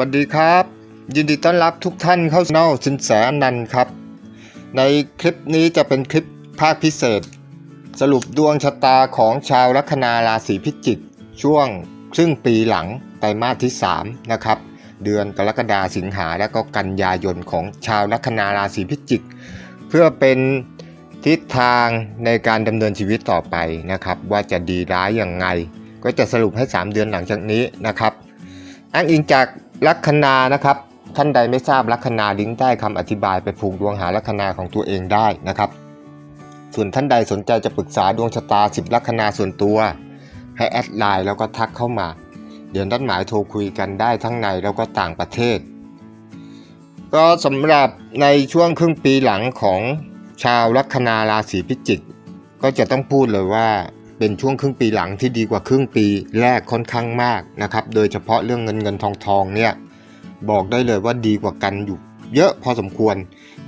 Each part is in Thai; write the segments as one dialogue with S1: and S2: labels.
S1: วัสดีครับ ยินดีต้อนรับทุกท่านเข้าสู่ช่องสินแสอนันต์ครับ ในคลิปนี้จะเป็นคลิปภาคพิเศษ สรุปดวงชะตาของชาวลัคนาราศีพิจิก ช่วงครึ่งปีหลังไตรมาสที่ 3 นะครับ เดือนกรกฎาสิงหาและก็กันยายนของชาวลัคนาราศีพิจิก เพื่อเป็นทิศทางในการดำเนินชีวิตต่อไปนะครับ ว่าจะดีร้ายอย่างไง ก็จะสรุปให้ 3 เดือนหลังจากนี้นะครับอ้างอิงจาก ลัคนานะครับท่านใดไม่ทราบลัคนาลิงก์ใต้คำอธิบายไปผูกดวงหาลัคนาของตัวเองได้นะครับ ส่วนท่านใดสนใจจะปรึกษาดวงชะตา 10 ลัคนาส่วนตัว ให้แอดไลน์แล้วก็ทักเข้ามา เดี๋ยวนัดหมายโทรคุยกันได้ทั้งในแล้วก็ต่างประเทศ ก็สำหรับในช่วงครึ่งปีหลังของชาวลัคนาราศีพิจิก ก็จะต้องพูดเลยว่า เป็นช่วงครึ่งปีหลังที่ดีกว่าครึ่งปีแรกค่อนข้างมากนะครับ โดยเฉพาะเรื่องเงินเงินทองทองเนี่ยบอกได้เลยว่าดีกว่ากันอยู่เยอะพอสมควร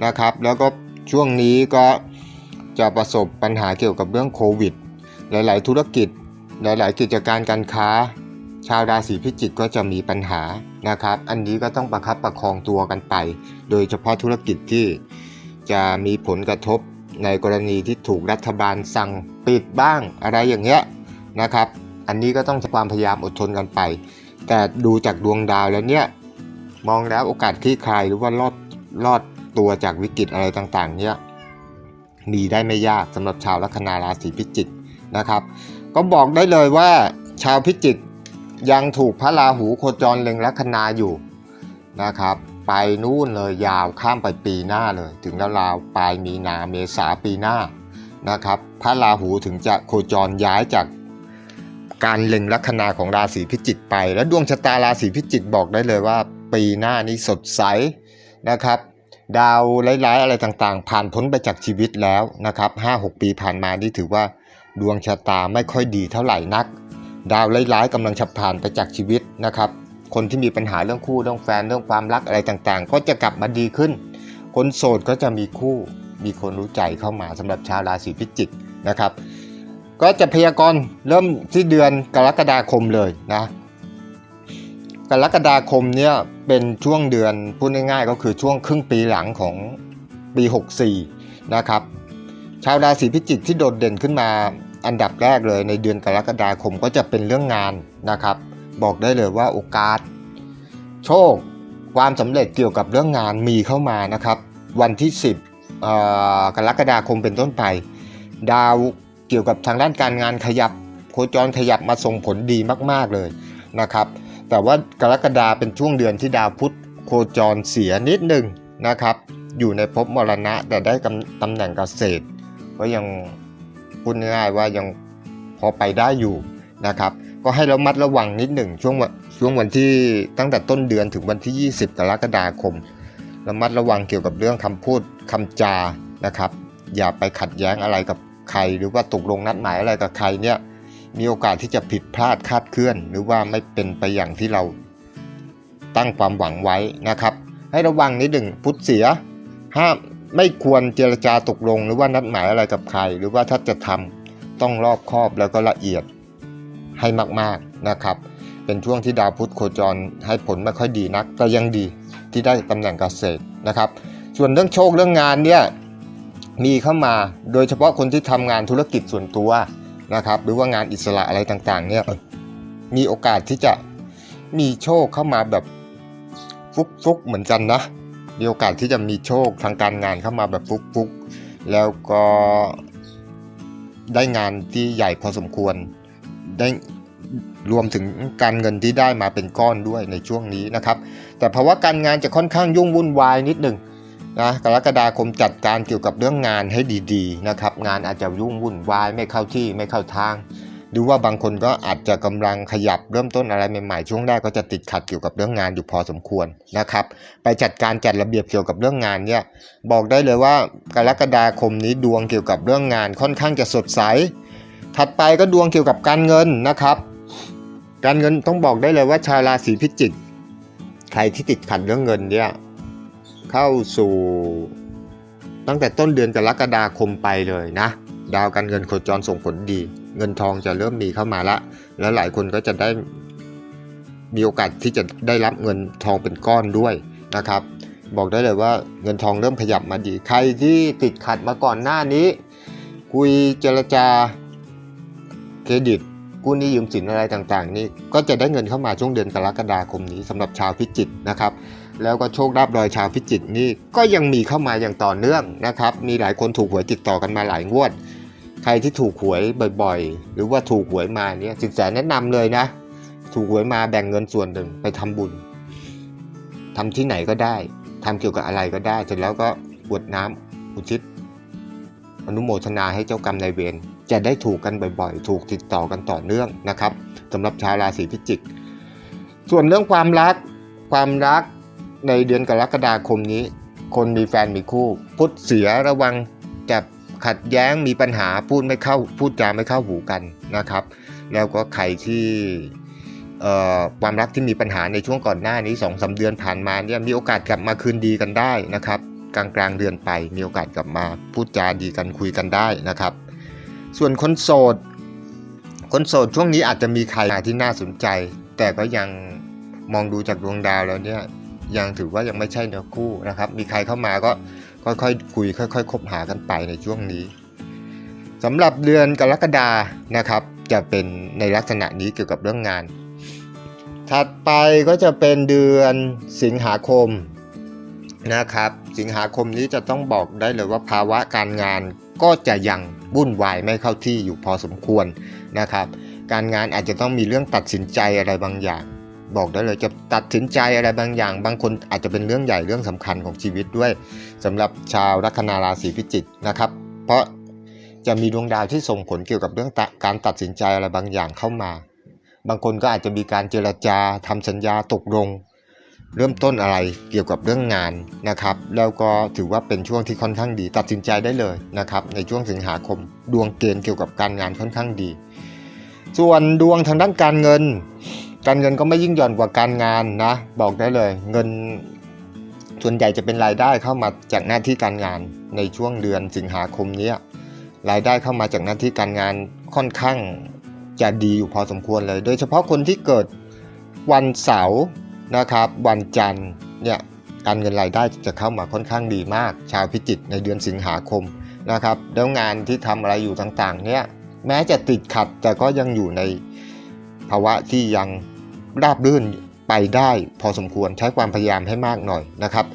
S1: นะครับ แล้วก็ช่วงนี้ก็จะประสบปัญหาเกี่ยวกับเรื่องโควิด หลาย ๆ ธุรกิจ หลาย ๆ กิจการการค้า ชาวราศีพิจิกก็จะมีปัญหานะครับ อันนี้ก็ต้องประคับประคองตัวกันไป โดยเฉพาะธุรกิจที่จะมีผลกระทบ ในกรณีที่ถูกรัฐบาลสั่งปิดบ้างอะไรอย่างเงี้ยนะครับ อันนี้ก็ต้องใช้ความพยายามอดทนกันไป แต่ดูจากดวงดาวแล้วเนี่ยมองแล้วโอกาสคลี่คลายหรือว่ารอดรอดตัวจากวิกฤตอะไรต่างๆ เนี่ยมีได้ไม่ยากสำหรับชาวลัคนาราศีพิจิกนะครับ ก็บอกได้เลยว่าชาวพิจิกยังถูกพระราหูโคจรเล็งลัคนาอยู่นะครับ ไปนู่นเลยยาวข้ามไปปีหน้าเลย ถึงแล้วราวปลายมีนาเมษาปีหน้านะครับพระราหูถึงจะโคจรย้ายจากการเล็งลัคนาของราศีพิจิกไป แล้วดวงชะตาราศีพิจิกบอกได้เลยว่า ปีหน้านี้สดใสนะครับ ดาวร้ายๆอะไรต่างๆ ผ่านพ้นไปจากชีวิตแล้วนะครับ5-6ปีผ่านมานี่ถือว่าดวงชะตาไม่ค่อยดีเท่าไหร่นัก ดาวร้ายๆกำลังฉับผ่านไปจากชีวิตนะครับ คนที่มีปัญหาเรื่องคู่เรื่องแฟนเรื่องความรักอะไรต่างๆ ก็จะกลับมาดีขึ้น คนโสดก็จะมีคู่มีคนรู้ใจเข้ามาสำหรับชาวราศีพิจิกนะครับ ก็จะพยากรณ์เริ่มที่เดือนกรกฎาคมเลยนะกรกฎาคมเนี่ยเป็นช่วงเดือนพูดง่ายๆ ก็คือช่วงครึ่งปีหลังของปี 64 นะครับ ชาวราศีพิจิกที่โดดเด่นขึ้นมาอันดับแรกเลยในเดือนกรกฎาคมก็จะเป็นเรื่องงานนะครับ บอกได้เลยว่าโอกาส โชค ความสำเร็จเกี่ยวกับเรื่องงานมีเข้ามานะครับ วันที่ 10กรกฎาคมเป็นต้นไป ดาวเกี่ยวกับทางด้านการงานขยับ โคจรขยับมาส่งผลดีมาก ๆ เลยนะครับ แต่ว่ากรกฎาเป็นช่วงเดือนที่ดาวพุธโคจรเสียนิดหนึ่งนะครับ อยู่ในภพมรณะแต่ได้ตำแหน่งเกษตรก็ยังพูดง่ายๆว่ายังพอไปได้อยู่นะครับ ก็ให้ระมัดระวังนิดหนึ่งช่วงวันช่วงวันที่ตั้งแต่ต้นเดือนถึงวันที่ 20 กรกฎาคม ระมัดระวังเกี่ยวกับเรื่องคำพูดคำจานะครับ อย่าไปขัดแย้งอะไรกับใคร หรือว่าตกลงนัดหมายอะไรกับใครเนี่ยมีโอกาสที่จะผิดพลาดคาดเคลื่อน หรือว่าไม่เป็นไปอย่างที่เราตั้งความหวังไว้นะครับ ให้ระวังนิดหนึ่งพุทธเสียห้ามไม่ควรเจรจาตกลง หรือว่านัดหมายอะไรกับใคร หรือว่าถ้าจะทำต้องรอบคอบแล้วก็ละเอียด ให้มากๆนะครับ เป็นช่วงที่ดาวพุธโคจรให้ผลไม่ค่อยดีนักแต่ยังดีที่ได้ตำแหน่งเกษตรนะครับ ส่วนเรื่องโชคเรื่องงานเนี่ยมีเข้ามาโดยเฉพาะคนที่ทำงานธุรกิจส่วนตัวนะครับ หรือว่างานอิสระอะไรต่างๆเนี่ยมีโอกาสที่จะมีโชคเข้ามาแบบฟุกๆเหมือนกันนะมีโอกาสที่จะมีโชคทางการงานเข้ามาแบบฟุกๆแล้วก็ได้งานที่ใหญ่พอสมควร ได้รวมถึงการเงินที่ได้มาเป็นก้อนด้วยในช่วงนี้นะครับ แต่ภาวะการงานจะค่อนข้างยุ่งวุ่นวายนิดหนึ่งนะกรกฎาคมจัดการเกี่ยวกับเรื่องงานให้ดีๆนะครับ งานอาจจะยุ่งวุ่นวายไม่เข้าที่ไม่เข้าทาง หรือว่าบางคนก็อาจจะกำลังขยับเริ่มต้นอะไรใหม่ๆช่วงแรกก็จะติดขัดเกี่ยวกับเรื่องงานอยู่พอสมควรนะครับ ไปจัดการจัดระเบียบเกี่ยวกับเรื่องงานเนี่ยบอกได้เลยว่ากรกฎาคมนี้ดวงเกี่ยวกับเรื่องงานค่อนข้างจะสดใส ถัดไปก็ดวงเกี่ยวกับการเงินนะครับ การเงินต้องบอกได้เลยว่าชาวราศีพิจิก ใครที่ติดขัดเรื่องเงินเนี่ยเข้าสู่ตั้งแต่ต้นเดือนกรกฎาคมไปเลยนะ ดาวการเงินโคจรส่งผลดี เงินทองจะเริ่มมีเข้ามาละ แล้วหลายคนก็จะได้มีโอกาสที่จะได้รับเงินทองเป็นก้อนด้วยนะครับ บอกได้เลยว่าเงินทองเริ่มขยับมาดี ใครที่ติดขัดมาก่อนหน้านี้ คุยเจรจา เครดิต กู้หนี้ยืมสินอะไรต่างๆ นี่ก็จะได้เงินเข้ามาช่วงเดือนกรกฎาคมนี้สำหรับชาวพิจิกนะครับแล้วก็โชคลาภรอยชาวพิจิตรนี่ก็ยังมีเข้ามาอย่างต่อเนื่องนะครับ มีหลายคนถูกหวยติดต่อกันมาหลายงวด ใครที่ถูกหวยบ่อยๆ หรือว่าถูกหวยมาเนี่ยสินแสแนะนำเลยนะ ถูกหวยมาแบ่งเงินส่วนหนึ่งไปทำบุญทำที่ไหนก็ได้ทำเกี่ยวกับอะไรก็ได้เสร็จแล้วก็บวดน้ำอุทิศอนุโมทนาให้เจ้ากรรมนายเวร จะได้ถูกกันบ่อยๆ ถูกติดต่อกันต่อเนื่องนะครับสำหรับชาวราศีพิจิก ส่วนเรื่องความรักความรักในเดือนกรกฎาคมนี้ คนมีแฟนมีคู่ พุทธเสียระวังจะขัดแย้งมีปัญหาพูดไม่เข้าพูดจาไม่เข้าหูกันนะครับ แล้วก็ใครที่ความรักที่มีปัญหาในช่วงก่อนหน้านี้2อสาเดือนผ่านมาเนี่ยมีโอกาสกลับมาคืนดีกันได้นะครับ กลางกลางเดือนไปมีโอกาสกลับมาพูดจาดีกันคุยกันได้นะครับ ส่วนคนโสด คนโสดช่วงนี้อาจจะมีใครที่น่าสนใจ แต่ก็ยังมองดูจากดวงดาวแล้วเนี่ยยังถือว่ายังไม่ใช่เนื้อคู่นะครับ มีใครเข้ามาก็ค่อยๆคุย ค่อยๆคบหากันไปในช่วงนี้สำหรับเดือนกรกฎานะครับ จะเป็นในลักษณะนี้เกี่ยวกับเรื่องงาน ถัดไปก็จะเป็นเดือนสิงหาคม นะครับ สิงหาคมนี้จะต้องบอกได้เลยว่าภาวะการงานก็จะยังวุ่นวายไม่เข้าที่อยู่พอสมควรนะครับ การงานอาจจะต้องมีเรื่องตัดสินใจอะไรบางอย่าง บอกได้เลยจะตัดสินใจอะไรบางอย่าง บางคนอาจจะเป็นเรื่องใหญ่เรื่องสำคัญของชีวิตด้วยสำหรับชาวลัคนาราศีพิจิกนะครับ เพราะจะมีดวงดาวที่ส่งผลเกี่ยวกับเรื่องการตัดสินใจอะไรบางอย่างเข้ามา บางคนก็อาจจะมีการเจรจาทำสัญญาตกลง เริ่มต้นอะไรเกี่ยวกับเรื่องงานนะครับ แล้วก็ถือว่าเป็นช่วงที่ค่อนข้างดี ตัดสินใจได้เลยนะครับ ในช่วงสิงหาคม ดวงเกณฑ์เกี่ยวกับการงานค่อนข้างดี ส่วนดวงทางด้านการเงิน การเงินก็ไม่ยิ่งหย่อนกว่าการงานนะ บอกได้เลย เงินส่วนใหญ่จะเป็นรายได้เข้ามาจากหน้าที่การงานในช่วงเดือนสิงหาคมนี้รายได้เข้ามาจากหน้าที่การงานค่อนข้างจะดีอยู่พอสมควรเลย โดยเฉพาะคนที่เกิดวันเสาร์ นะครับวันจันทร์เนี่ยการเงินรายได้จะเข้ามาค่อนข้างดีมาก ชาวพิจิกในเดือนสิงหาคมนะครับแล้วงานที่ทำอะไรอยู่ต่างๆเนี่ยแม้จะติดขัดแต่ก็ยังอยู่ในภาวะที่ยังราบรื่นไปได้พอสมควรใช้ความพยายามให้มากหน่อยนะครับ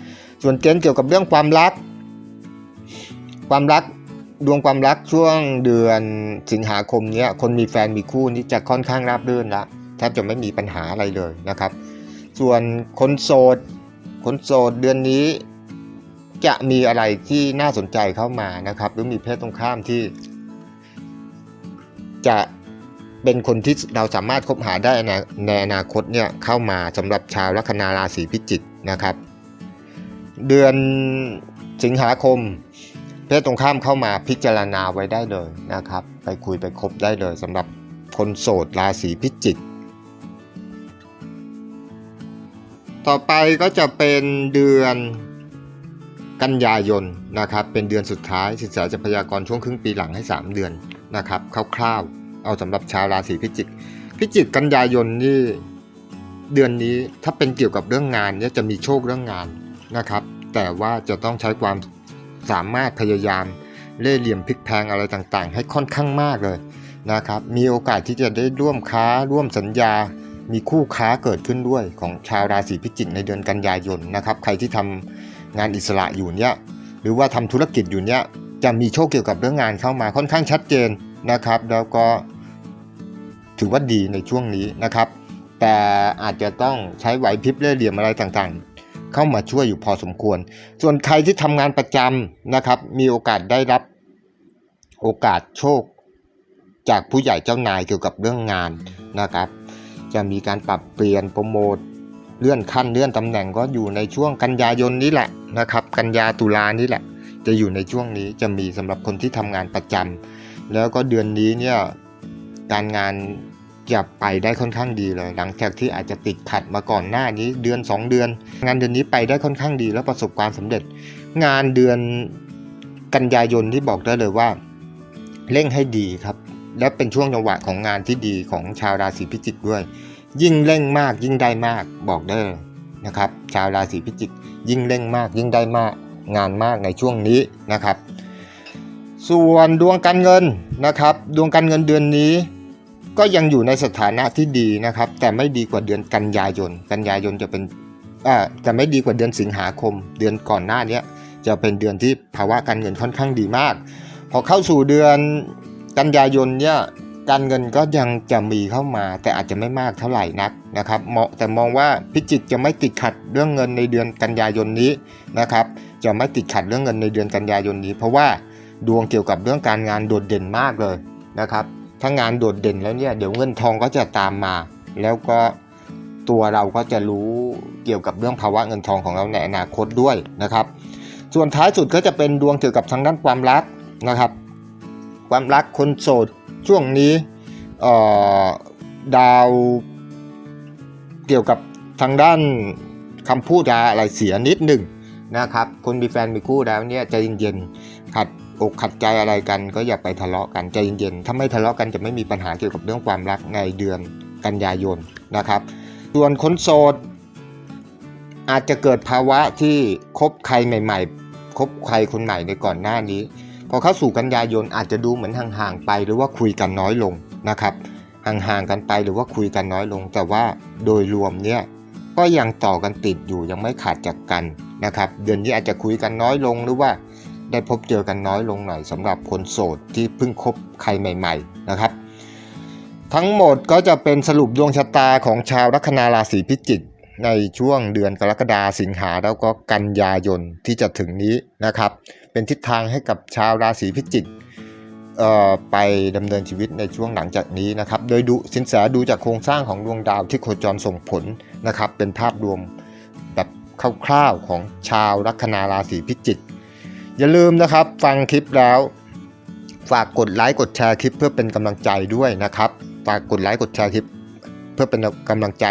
S1: ส่วนเกณฑ์เกี่ยวกับเรื่องความรัก ความรักดวงความรักช่วงเดือนสิงหาคมเนี้ยคนมีแฟนมีคู่นี่จะค่อนข้างราบรื่นละแทบจะไม่มีปัญหาอะไรเลยนะครับ ส่วนคนโสด คนโสดเดือนนี้จะมีอะไรที่น่าสนใจเข้ามานะครับ หรือมีเพศตรงข้ามที่ จะเป็นคนที่เราสามารถคบหาได้ในในอนาคตเนี่ยเข้ามาสำหรับชาวลัคนาราศีพิจิกนะครับ เดือนสิงหาคม เพศตรงข้ามเข้ามาพิจารณาไว้ได้เลยนะครับ ไปคุยไปคบได้เลยสำหรับคนโสดราศีพิจิก ต่อไปก็จะเป็นเดือนกันยายนนะครับเป็นเดือนสุดท้ายสินแสจะพยากรณ์ช่วงครึ่งปีหลังให้ 3 เดือนนะครับคร่าวๆ เอาสำหรับชาวราศีพิจิก พิจิกกันยายนนี่เดือนนี้ถ้าเป็นเกี่ยวกับเรื่องงานเนี่ยจะมีโชคเรื่องงานนะครับ แต่ว่าจะต้องใช้ความสามารถพยายามเล่ห์เหลี่ยมพลิกแพลงอะไรต่างๆ ให้ค่อนข้างมากเลยนะครับ มีโอกาสที่จะได้ร่วมค้าร่วมสัญญา มีคู่ค้าเกิดขึ้นด้วยของชาวราศีพิจิกในเดือนกันยายนนะครับ ใครที่ทำงานอิสระอยู่เนี่ยหรือว่าทำธุรกิจอยู่เนี่ยจะมีโชคเกี่ยวกับเรื่องงานเข้ามาค่อนข้างชัดเจนนะครับ แล้วก็ถือว่าดีในช่วงนี้นะครับ แต่อาจจะต้องใช้ไหวพริบเล่ห์เหลี่ยมอะไรต่างๆ เข้ามาช่วยอยู่พอสมควร ส่วนใครที่ทำงานประจำนะครับ มีโอกาสได้รับโอกาสโชค จากผู้ใหญ่เจ้านายเกี่ยวกับเรื่องงานนะครับ จะมีการปรับเปลี่ยนโปรโมทเลื่อนขั้นเลื่อนตำแหน่งก็อยู่ในช่วงกันยายนนี้แหละนะครับ กันยาตุลานี้แหละ จะอยู่ในช่วงนี้จะมีสำหรับคนที่ทำงานประจำแล้วก็เดือนนี้เนี่ยการงานจะไปได้ค่อนข้างดีเลย หลังจากที่อาจจะติดขัดมาก่อนหน้านี้เดือน 2 เดือน งานเดือนนี้ไปได้ค่อนข้างดีแล้วประสบความสำเร็จ งานเดือนกันยายนที่บอกได้เลยว่า เร่งให้ดีครับ และเป็นช่วงจังหวะของงานที่ดีของชาวราศีพิจิกด้วย ยิ่งเร่งมากยิ่งได้มากบอกเด้อนะครับ ชาวราศีพิจิก ยิ่งเร่งมากยิ่งได้มากงานมากในช่วงนี้นะครับ ส่วนดวงการเงินนะครับ ดวงการเงินเดือนนี้ ก็ยังอยู่ในสถานะที่ดีนะครับ แต่ไม่ดีกว่าเดือนกันยายน กันยายนจะเป็นอ่าจะไม่ดีกว่าเดือนสิงหาคม เดือนก่อนหน้านี้จะเป็นเดือนที่ภาวะการเงินค่อนข้างดีมาก พอเข้าสู่เดือน กันยายนเนี่ยการเงินก็ยังจะมีเข้ามา แต่อาจจะไม่มากเท่าไหร่นักนะครับเหมองแต่มองว่าพิจิกจะไม่ติดขัดเรื่องเงินในเดือนกันยายนนี้นะครับ จะไม่ติดขัดเรื่องเงินในเดือนกันยายนนี้ เพราะว่าดวงเกี่ยวกับเรื่องการงานโดดเด่นมากเลยนะครับถ้างานโดดเด่นแล้วเนี่ยเดี๋ยวเงินทองก็จะตามมา แล้วก็ตัวเราก็จะรู้เกี่ยวกับเรื่องภาวะเงินทองของเราในอนาคตด้วยนะครับ ส่วนท้ายสุดก็จะเป็นดวงเกี่ยวกับทางด้านความรักนะครับ ความรักคนโสดช่วงนี้ดาวเกี่ยวกับทางด้านคำพูดอะไรเสียนิดหนึ่งนะครับ คนมีแฟนมีคู่แล้วเนี่ยใจเย็นๆขัดอกขัดใจอะไรกัน ก็อย่าไปทะเลาะกันใจเย็นๆถ้าไม่ทะเลาะกันจะไม่มีปัญหาเกี่ยวกับเรื่องความรักในเดือนกันยายนนะครับ ส่วนคนโสดอาจจะเกิดภาวะที่คบใครใหม่ ๆ คบใครคนใหม่ในก่อนหน้านี้ พอเข้าสู่กันยายนอาจจะดูเหมือนห่างๆไปหรือว่าคุยกันน้อยลงนะครับห่างๆกันไปหรือว่าคุยกันน้อยลง แต่ว่าโดยรวมเนี่ยก็ยังต่อกันติดอยู่ยังไม่ขาดจากกันนะครับ เดือนนี้อาจจะคุยกันน้อยลงหรือว่าได้พบเจอกันน้อยลงหน่อยสำหรับคนโสดที่เพิ่งคบใครใหม่ ๆนะครับ ทั้งหมดก็จะเป็นสรุปดวงชะตาของชาวลัคนาราศีพิจิก ในช่วงเดือนกรกฎาสิงหาแล้วก็กันยายนที่จะถึงนี้นะครับ เป็นทิศทางให้กับชาวราศีพิจิกไปดำเนินชีวิตในช่วงหลังจากนี้นะครับ โดยดูสินแสดูจากโครงสร้างของดวงดาวที่โคจรส่งผลนะครับ เป็นภาพรวมแบบคร่าวๆของชาวลัคนาราศีพิจิกอย่าลืมนะครับฟังคลิปแล้วฝากกดไลค์กดแชร์คลิปเพื่อเป็นกำลังใจด้วยนะครับ ฝากกดไลค์กดแชร์คลิปเพื่อเป็นกำลังใจ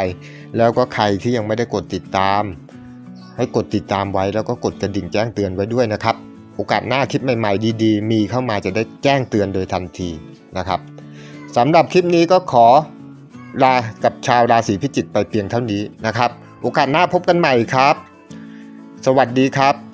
S1: แล้วก็ใครที่ยังไม่ได้กดติดตาม ให้กดติดตามไว้แล้วก็กดกระดิ่งแจ้งเตือนไว้ด้วยนะครับ โอกาสหน้าคลิปใหม่ๆ ดีๆ มีเข้ามาจะได้แจ้งเตือนโดยทันทีนะครับสำหรับคลิปนี้ก็ขอลากับชาวราศีพิจิกไปเพียงเท่านี้นะครับ โอกาสหน้าพบกันใหม่ครับ สวัสดีครับ